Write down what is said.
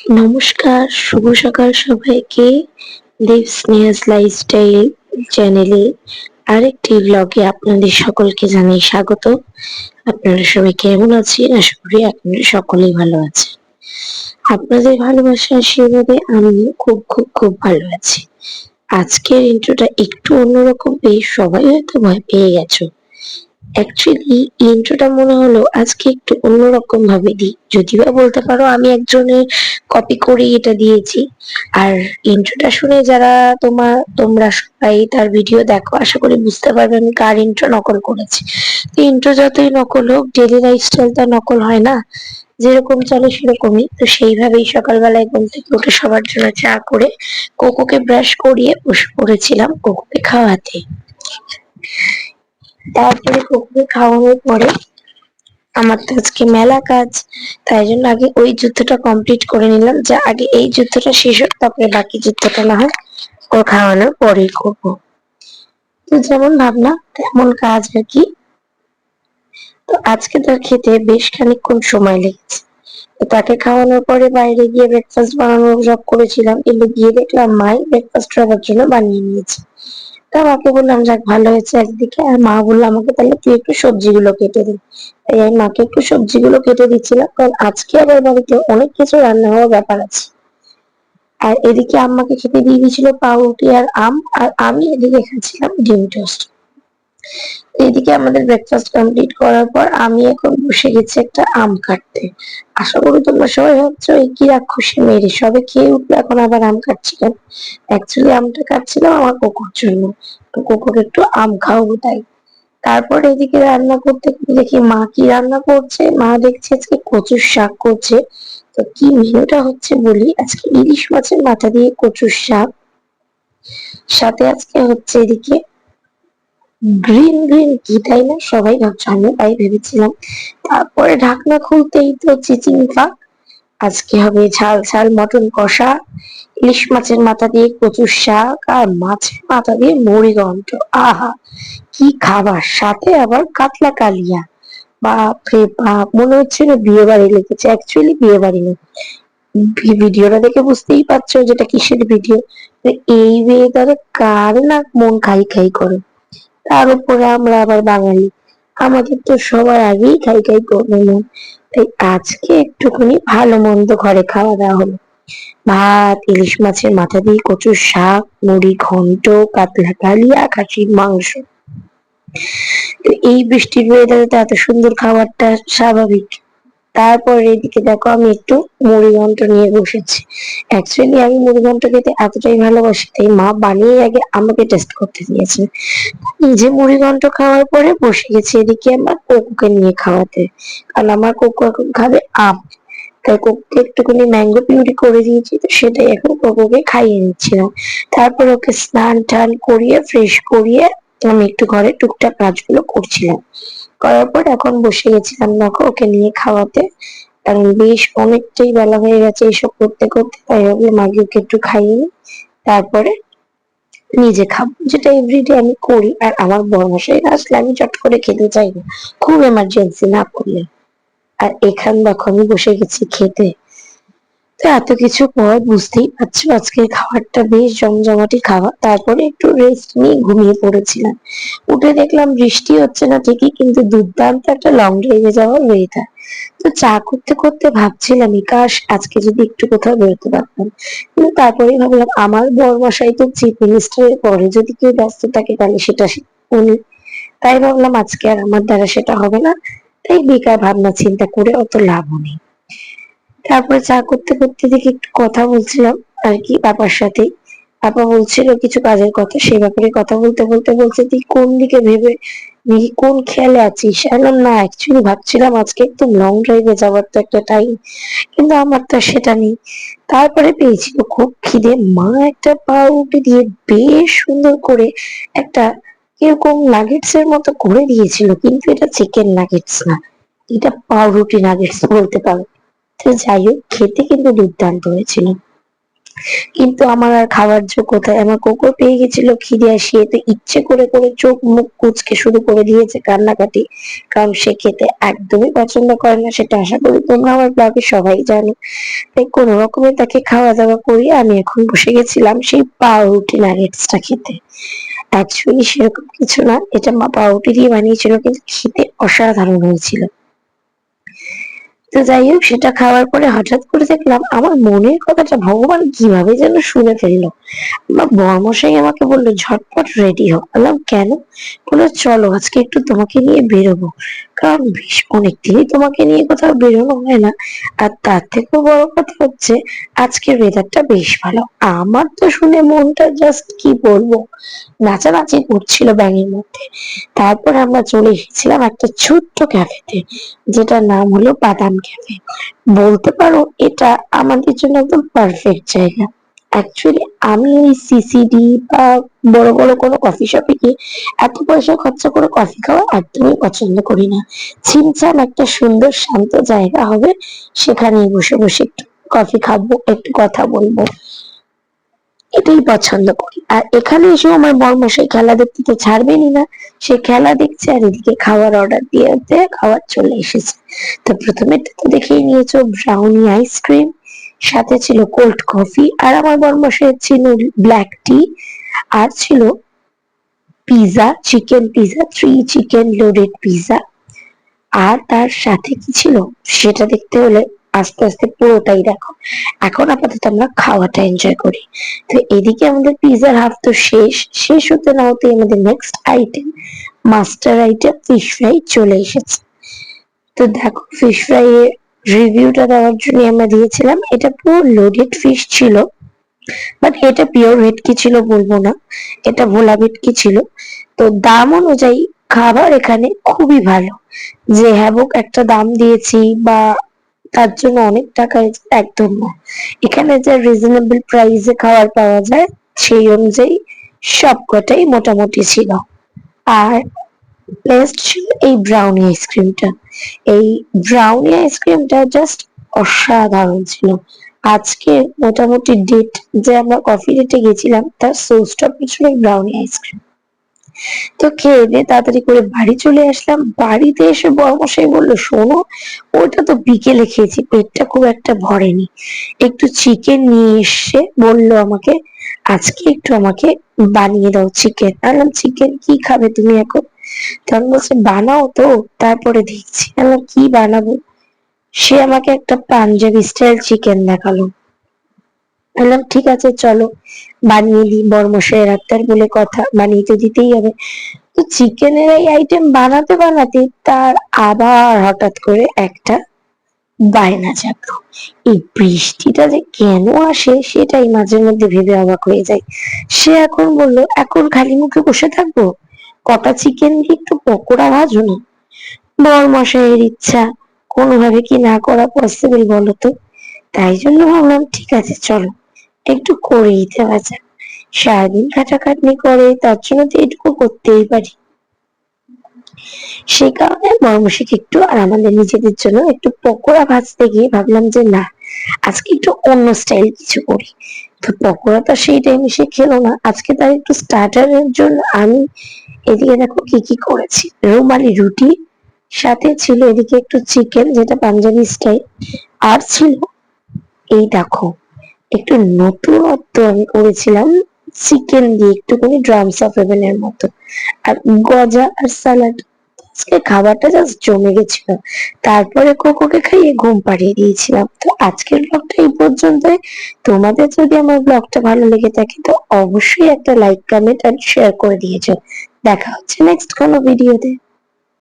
নমস্কার, শুভ সকাল সবাইকে দেব স্নেহাস লাইফস্টাইল চ্যানেলে আরেকটি ব্লগে আপনাদের সকলকে জানাই স্বাগত। আপনারা সবাই কেমন আছেন? আশা করি আপনারা সকলেই ভালো আছেন। আপনাদের ভালোবাসা আশীর্বাদে আমিও খুব খুব খুব ভালো আছি। আজকের ইন্ট্রোটা একটু অন্যরকম পেয়ে সবাই হয়তো ভয় পেয়ে গেছো। অ্যাকচুয়ালি ইন্ট্রোটা মনে হলো আজকে একটু অন্যরকম ভাবে দিই। যদিও বলতে পারো আমি একজনের কপি করেই এটা দিয়েছি। আর ইন্ট্রোটা শুনে যারা তোমার তোমরা সবাই তার ভিডিও দেখো, আশা করি বুঝতে পারবে আমি কার ইন্ট্রো নকল করেছি। তো ইন্ট্রো যতই নকল হোক ডেলি লাইফস্টাইলটা নকল হয় না। যেরকম চলে সেরকমই। তো সেইভাবেই সকালবেলায় ঘুম থেকে উঠে সবার জন্য চা করে কোকোকে ব্রাশ করিয়ে বসে পড়েছিলাম কোকোকে খাওয়াতে। তারপরে কুকুরকে খাওয়ানোর পরে আমার তো আজকে মেলা কাজ, তাই জন্য আগে ওই যুদ্ধটা কমপ্লিট করে নিলাম, যা আগে এই যুদ্ধটা শেষ হোক, তারপরে বাকি যুদ্ধটা না হয় ওর খাওয়ানোর পরেই করব। তো যেমন ভাবনা, তেমন কাজ আর কি। তো আজকে তার খেতে বেশ খানিকক্ষণ সময় লেগেছে। তাকে খাওয়ানোর পরে বাইরে গিয়ে ব্রেকফাস্ট বানানোর সব করেছিলাম কিন্তু গিয়ে দেখলাম মাই ব্রেকফাস্ট সবার জন্য বানিয়ে নিয়েছে। তা মাকে বললাম, যাক, ভালো হয়েছে একদিকে। আর মা বলল, আমাকে তাহলে তুই একটু সবজি গুলো কেটে দিন তাই আমি মাকে একটু সবজিগুলো কেটে দিচ্ছিলাম। কারণ আজকে আবার বাড়িতে অনেক কিছু রান্না হওয়ার ব্যাপার আছে। আর এদিকে আম্মাকে খেতে দিয়ে দিয়েছিল পাউরুটি আর আম, আর আমি এদিকে খাচ্ছিলাম ডিম টোস্ট। এদিকে আমাদের ব্রেকফাস্ট কমপ্লিট করার পর আমি এখন বসে গেছি একটা আম কাটতে। আশা করি তোমরা সবাই ভাবছ, এই কি রাক্ষসী মেরে সবে খেয়ে উঠল, এখন আবার আম কাটছিলাম অ্যাকচুয়ালি আমটা কাটছিলাম আমার কুকুর জন্য। তো কুকুরকে একটু আম খাওয়াবো তাই। তারপর এদিকে রান্না করতে দেখি মা কি রান্না করছে। মা দেখছে আজকে কচুর শাক করছে। তো কি মেনুটা হচ্ছে বলি, আজকে ইলিশ মাছের মাথা দিয়ে কচুর শাক। সাথে আজকে হচ্ছে এদিকে গ্রিন গ্রিন, কি তাই না? সবাই ভাবছে তাই ভেবেছিলাম। তারপরে ঢাকনা খুলতেই তো চিচিং ফাঁক আজকে হবে ঝাল ঝাল মটন কষা, ইলিশ মাছের মাথা দিয়ে কচুর শাক, আর মাছের মাথা দিয়ে মুড়ি ঘন্ট আহা, কি খাবার! সাথে আবার কাতলা কালিয়া। বাপরে বাপ, মনে হচ্ছিল বিয়ে বাড়ি লেগেছে। অ্যাকচুয়ালি বিয়ে বাড়ি না ভিডিওটা দেখে বুঝতেই পারছ যেটা কিসের ভিডিও? এই ওয়েদারে কার না মন খাই খাই করে? তার উপরে আমরা আবার বাঙালি। আমাদের তো সবার আগেই খাই খাই করবে মন। তাই আজকে একটুখানি ভালো মন্দ ঘরে খাওয়া দাওয়া হলো। ভাত, ইলিশ মাছের মাথা দিয়ে কচুর শাক, মুড়ি, ঘন্ট কাতলা কালিয়া, খাসির মাংস। এই বৃষ্টির ওয়েদারে এত সুন্দর খাবারটা স্বাভাবিক। তারপর এদিকে দেখো আমি একটু মুড়ি ঘন্ট নিয়ে বসেছি। অ্যাকচুয়ালি আমি মুড়ি ঘন্ট খেতে এতটাই ভালোবাসি, তাই মা বানিয়ে আগে আমাকে টেস্ট করতে দিয়েছে। নিজে মুড়ি ঘন্ট খাওয়ার পরে বসে গেছি এদিকে আমার কোকুকে নিয়ে খাওয়াতে। কারণ আমার কোকু এখন খাবে আম। তাই কোকুকে একটুখানি ম্যাঙ্গো পিউরি করে দিয়েছি, তো সেটাই এখন কোকুকে খাইয়ে নিচ্ছিলাম। তারপর ওকে স্নান টান করিয়ে ফ্রেশ করিয়ে আমি একটু ঘরে টুকটাক কাজগুলো করছিলাম। করার পর এখন বসে গেছিলাম দেখো ওকে নিয়ে খাওয়াতে। কারণ বেশ অনেকটাই বেলা হয়ে গেছে এইসব করতে করতে, তাই ভাবলাম মাকে ওকে একটু খাইয়ে তারপরে নিজে খাব। যেটা এভরিডে আমি করি, আর আমার বড়মশাই আসলে আমি চট করে খেতে চাই না। খুব এমার্জেন্সি না করলে। আর এখান দেখো আমি বসে গেছি খেতে। তো এত কিছু পর বুঝতেই পারছ, আজকে খাবারটা বেশ জমজমাটি খাওয়া। তারপরে একটু রেস্ট নিয়ে ঘুমিয়ে পড়েছিলাম। উঠে দেখলাম বৃষ্টি হচ্ছে না ঠিকই, কিন্তু দুর্দান্ত একটা লং ড্রাইভে যাওয়ার ওয়েদার তো চা করতে করতে ভাবছিলাম কাশ, আজকে যদি একটু কোথাও বেরোতে পারতাম। কিন্তু তারপরে ভাবলাম, আমার বরমশাই তো চিফ মিনিস্টারের পরে যদি কেউ ব্যস্ত থাকে, তাহলে সেটা উনি। তাই ভাবলাম, আজকে আর আমার দ্বারা সেটা হবে না। তাই বেকার ভাবনা চিন্তা করে অত লাভও নেই। তারপরে চা করতে করতে দেখি একটু কথা বলছিলাম আর কি বাবার সাথে। বাবা বলছিল কিছু কাজের কথা সে ব্যাপারে কথা বলতে বলতে বলছে, তুই কোন দিকে ভেবে নাকি কোন খেয়ালে আছিস? বললাম, না অ্যাকচুয়ালি ভাবছিলাম আজকে একদম লং ড্রাইভে যাওয়ার তো একটা টাইম কিন্তু আমার তো সেটা নেই। তারপরে পেয়েছিল খুব খিদে। মা একটা পাউরুটি দিয়ে বেশ সুন্দর করে একটা এরকম নাগেটস এর মতো করে দিয়েছিল, কিন্তু এটা চিকেন নাগেটস না। এটা পাউরুটি নাগেটস বলতে পারো। তো যাই হোক, খেতে কিন্তু দুর্দান্ত হয়েছিল। কিন্তু আমার আর খাওয়ার যোগ কোথায় আমার কোকো পেয়ে গেছিল খিদে সে তো ইচ্ছে করে করে চোখ মুখ কুচকে শুরু করে দিয়েছে কান্নাকাটি। কারণ সে খেতে একদমই পছন্দ করে না, সেটা আশা করি তোমরা আমার ব্লগে সবাই জানো। তাই কোনো রকমে তাকে খাওয়া দাওয়া করিয়ে আমি এখন বসে গেছিলাম সেই পাউরুটি নাগেটসটা খেতে। অ্যাকচুয়ালি সেরকম কিছু না, এটা মা পাউরুটি দিয়ে বানিয়েছিল, কিন্তু খেতে অসাধারণ হয়েছিল। তো যাই হোক, সেটা খাওয়ার পরে হঠাৎ করে দেখলাম আমার মনের কথাটা ভগবান কীভাবে যেন শুনে ফেলল। আমার বর্মশাই আমাকে বলল, ঝটপট রেডি হোক বললাম, কেন? বলল, চলো, আজকে একটু তোমাকে নিয়ে বেরোবো। কারণ বেশ অনেকদিনই তোমাকে নিয়ে কোথাও বেরোনো হয় না। আর তার থেকেও বড় কথা হচ্ছে, আজকের ওয়েদারটা বেশ ভালো। আমার তো শুনে মনটা জাস্ট কি বলব, নাচানাচি করছিল ব্যাঙের মধ্যে। তারপর আমরা চলে এসেছিলাম একটা ছোট্ট ক্যাফেতে যেটার নাম হলো বাদাম ক্যাফে বলতে পারো, এটা আমাদের জন্য একদম পারফেক্ট জায়গা। অ্যাকচুয়ালি আমি ওই সিসিডি বা বড় বড় কোনো কফি শপে গিয়ে এত পয়সা খরচা করে কফি খাওয়া একদমই পছন্দ করি না। ছিমছাম একটা সুন্দর শান্ত জায়গা হবে সেখানে বসে বসে একটু কফি খাব, একটু কথা বলব। এটাই পছন্দ করি। আর এখানে এসেও আমার বর্মশাই খেলা দেখতে তো ছাড়বেনই না। সে খেলা দেখছে আর এদিকে খাওয়ার অর্ডার দিয়ে খাবার চলে এসেছে। তো প্রথমে তো দেখেই নিয়েছো ব্রাউনি আইসক্রিম সাথে ছিল কোল্ড কফি আর আমার বর্মশাই ছিল ব্ল্যাক টি আর ছিল pizza chicken pizza three chicken loaded pizza আর তার সাথে কি ছিল, সেটা দেখতে হলে আস্তে আস্তে পুরোটাই দেখো। এখন আপাতত আমরা খাওয়াটা এনজয় করি। তো এদিকে আমাদের পিজার হাফ তো শেষ। শেষ হতে না হতে আমাদের next item master item fish fry চলে এসেছে। তো দেখো ফিশ ফ্রাই এর রিভিউটা দেওয়ার জন্য আমরা দিয়েছিলাম। এটা পুরো লোডেড ফিশ ছিল বাট এটা পিওর ভেটকি ছিল বলব না। এটা ভোলা ভেটকি ছিল। তো দাম অনুযায়ী খাবার এখানে খুবই ভালো। যে হ্যাবক একটা দাম দিয়েছি বা তার জন্য অনেক টাকা একদম না। এখানে যে রিজনেবল প্রাইসে খাবার পাওয়া যায়, সেই অনুযায়ী সবকটাই মোটামুটি ছিল। আর বেস্ট ছিল এই ব্রাউনি আইসক্রিমটা এই ব্রাউনি আইসক্রিমটা জাস্ট অসাধারণ ছিল। আজকে মোটামুটি ডেট যে আমরা কফি ডেটে গেছিলাম, তার সোর্সটা পিছনে ব্রাউনি আইসক্রিম তো খেয়ে দিয়ে তাড়াতাড়ি করে বাড়ি চলে আসলাম। বাড়িতে এসে বড়মশাই বলল, শোনো, ওটা তো বিকেলে খেয়েছি, পেটটা খুব একটা ভরেনি। একটু চিকেন নিয়ে এসে বলল আমাকে, আজকে একটু আমাকে বানিয়ে দাও চিকেন বললাম চিকেন কি খাবে তুমি এখন? তখন বলছে, বানাও তো, তারপরে দেখছি। কি বানাবো? সে আমাকে একটা পাঞ্জাবি স্টাইল চিকেন দেখাল। বললাম, ঠিক আছে, চলো। বানিয়ে দিই বর্মশাইয়ের আত্মার বলে কথা বানিয়ে তো দিতেই হবে। তো চিকেনের এই আইটেম বানাতে বানাতে তার আবার হঠাৎ করে একটা বায়না জাগলো। এই বৃষ্টিটা যে কেন আসে সেটাই মাঝে মধ্যে ভেবে অবাক হয়ে যায়। সে এখন বলল, এখন খালি মুখে বসে থাকব? কটা চিকেন দিয়ে একটু পকোড়া ভাজো না? বরমশাইয়ের ইচ্ছা কোনোভাবে কি না করা পসিবল বলো তো? তাই জন্য ভাবলাম, ঠিক আছে, চলো। একটু করেই দেওয়া যাক। সারাদিন খাটাখাটনি করে, তার জন্য তো এটুকু করতেই পারি। সেই কারণে মর্মশিক একটু আর আমাদের নিজেদের জন্য একটু পকোড়া ভাজতে গিয়ে ভাবলাম যে না, আজকে একটু অন্য স্টাইল কিছু করি। তো পকোড়া তো সেই টাইমে সে খেলো না। আজকে তার একটু স্টার্টারের জন্য আমি এদিকে দেখো কি কি করেছি। রুমালি রুটি, সাথে ছিল এদিকে একটু চিকেন যেটা পাঞ্জাবি স্টাইল আর ছিল এই দেখো একটু নতুনত্ব আমি করেছিলাম, চিকেন দিয়ে একটুখানি ড্রামস অফ হেভেনের মতো। আর গজা আর স্যালাড আজকে খাবারটা জাস্ট জমে গেছিল। তারপরে কোকোকে খাইয়ে ঘুম পাড়িয়ে দিয়েছিলাম। তো আজকের ব্লগটা এই পর্যন্তই। তোমাদের যদি আমার ব্লগটা ভালো লেগে থাকে, তো অবশ্যই একটা লাইক কমেন্ট আর শেয়ার করে দিয়েছ। দেখা হচ্ছে নেক্সট কোনো ভিডিওতে